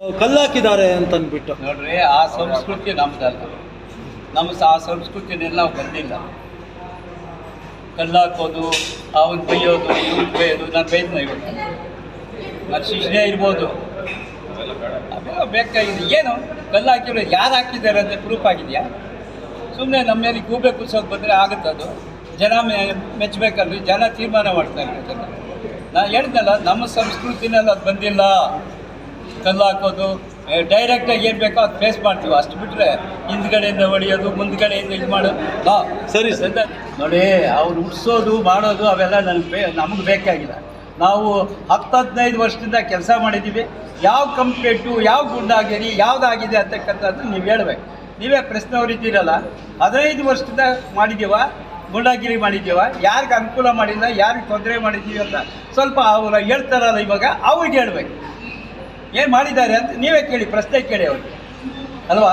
ಕಲ್ಲಾಕಿದ್ದಾರೆ ಅಂತ ಅಂದ್ಬಿಟ್ಟು ನೋಡ್ರಿ, ಆ ಸಂಸ್ಕೃತಿ ನಮ್ದಲ್ಲ. ನಮ್ಮ ಆ ಸಂಸ್ಕೃತಿನೆಲ್ಲ ನಾವು ಬಂದಿಲ್ಲ. ಕಲ್ಲಾಕೋದು, ಅವನ್ ಬೈಯೋದು, ಇವ್ನು ಬೈಯೋದು, ನಾನು ಬೈದ್ನ ಇವತ್ತು ನನ್ನ ಶಿಕ್ಷಣ ಇರ್ಬೋದು. ಬೇಕಾಗಿದೆ ಏನು? ಕಲ್ಲು ಹಾಕಿರೋ ಯಾರು ಹಾಕಿದ್ದಾರೆ ಅಂತ ಪ್ರೂಫ್ ಆಗಿದೆಯಾ? ಸುಮ್ಮನೆ ನಮ್ಮ ಮೇಲೆ ಗೂಬೆ ಕುಸೋದು ಬಂದರೆ ಆಗುತ್ತೆ ಅದು. ಜನ ಮೆ ಮೆಚ್ಚಬೇಕಲ್ರಿ ಜನ ತೀರ್ಮಾನ ಮಾಡ್ತಾರೆ ಇರ್ಬೇಕಲ್ಲ ನಾನು ಹೇಳ್ದಲ್ಲ, ನಮ್ಮ ಸಂಸ್ಕೃತಿನಲ್ಲಿ ಅದು ಬಂದಿಲ್ಲ. ಕಲ್ಲು ಹಾಕೋದು ಡೈರೆಕ್ಟಾಗಿ ಏನು ಬೇಕೋ ಅದು ಫೇಸ್ ಮಾಡ್ತೀವಿ. ಅಷ್ಟು ಬಿಟ್ಟರೆ ಹಿಂದ್ಗಡೆಯಿಂದ ಹೊಡೆಯೋದು ಮುಂದ್ಗಡೆಯಿಂದ ಇದು ಮಾಡೋದು. ಹಾಂ ಸರಿ, ಸರ್. ನೋಡಿ ಅವ್ರು ಉಡ್ಸೋದು ಮಾಡೋದು ಅವೆಲ್ಲ ನನಗೆ ಬೇ ನಮಗೆ ಬೇಕಾಗಿಲ್ಲ. ನಾವು ಹತ್ತು ಹದಿನೈದು ವರ್ಷದಿಂದ ಕೆಲಸ ಮಾಡಿದ್ದೀವಿ ಯಾವ ಕಂಪ್ಲೇಂಟು ಯಾವ ಗುಂಡಾಗಿರಿ ಯಾವುದಾಗಿದೆ ಅಂತಕ್ಕಂಥದ್ದು ನೀವು ಹೇಳ್ಬೇಕು. ನೀವೇ ಪ್ರಶ್ನೆಯವ್ರು ಇದ್ದೀರಲ್ಲ ಹದಿನೈದು ವರ್ಷದಿಂದ ಮಾಡಿದ್ದೀವ ಗುಂಡಾಗಿರಿ ಮಾಡಿದ್ದೀವ ಯಾರಿಗೆ ಅನುಕೂಲ ಮಾಡಿಲ್ಲ ಯಾರಿಗೆ ತೊಂದರೆ ಮಾಡಿದ್ದೀವಿ ಅಂತ ಸ್ವಲ್ಪ ಅವರು ಹೇಳ್ತಾರಲ್ಲ ಇವಾಗ ಅವ್ರಿಗೆ ಹೇಳ್ಬೇಕು. ಏನು ಮಾಡಿದ್ದಾರೆ ಅಂತ ನೀವೇ ಕೇಳಿ ಪ್ರಶ್ನೆ ಕೇಳಿ ಅವರು ಅಲ್ವಾ?